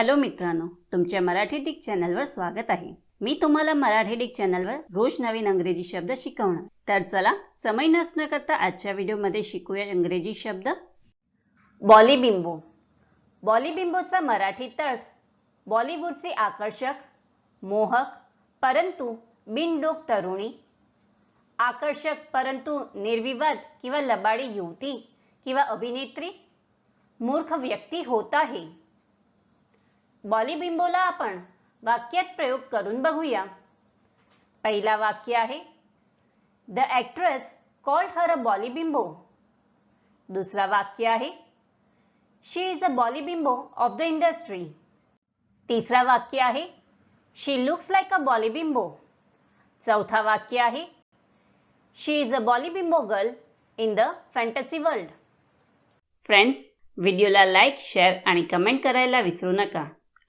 Hello मित्रांनो तुमच्या Marathi Dick चॅनलवर स्वागत आहे. मी तुम्हाला मराठी डिक चॅनलवर रोज नवीन अंग्रेजी शब्द शिकवणार. तर चला समय नसणं करता आजच्या व्हिडिओमध्ये शिकूया इंग्रजी शब्द. बॉलीबिंबो. बॉलीबिंबोचा मराठीत अर्थ बॉलिवूडचे आकर्षक मोहक परंतु बिनडोक तरुणी आकर्षक परंतु निर्विवाद किंवा लबाडी युवती किंवा अभिनेत्री मूर्ख व्यक्ती होत आहे. बॉलीबिंबोला आपण वाक्यात प्रयोग करून बघूया. पहिला वाक्य आहे the actress called her a bollybimbo दुसरा वाक्य आहे she is a bollybimbo of the industry तिसरा वाक्य आहे शी लुक्स लाईक अ बॉलीबिंबो चौथा वाक्य आहे she is a bollybimbo girl in the fantasy world friends व्हिडिओला लाईक शेअर आणि कमेंट करायला विसरू नका.